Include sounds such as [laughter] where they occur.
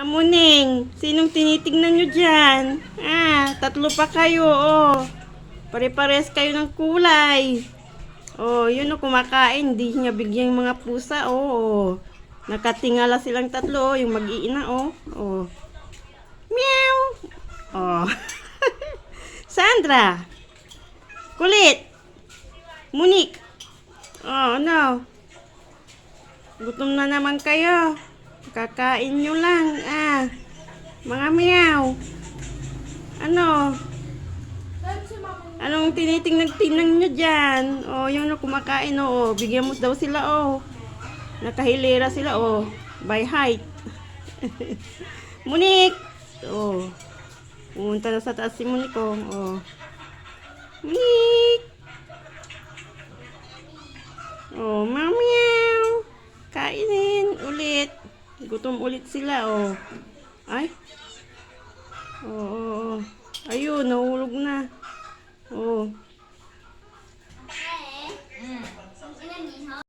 Amuning, sinong tinitingnan nyo dyan? Ah, tatlo pa kayo, oh. Pare-pares kayo ng kulay. Oh, yun o, kumakain. Di niya bigyan yung mga pusa, oh. oh. Nakatingala silang tatlo, oh, yung mag-iina, oh. Oh. Meow! Oh. [laughs] Sandra! Kulit! Monique! Oh, ano? Gutom na naman kayo. Kakain nyo lang, ah. Mga meow. Ano? Anong tinitingnan tingnan nyo dyan? Oh, yung na kumakain, oh. Bigyan mo daw sila, oh. Nakahilera sila, oh. By height. [laughs] Monique! Oh. Pumunta na sa taas si Monique, oh. oh. Monique! Oh, meow. Kainin ulit. Gutom ulit sila, oh. Ay. Oo, oh, oh, oh. Ayun, nahulog na. Oh.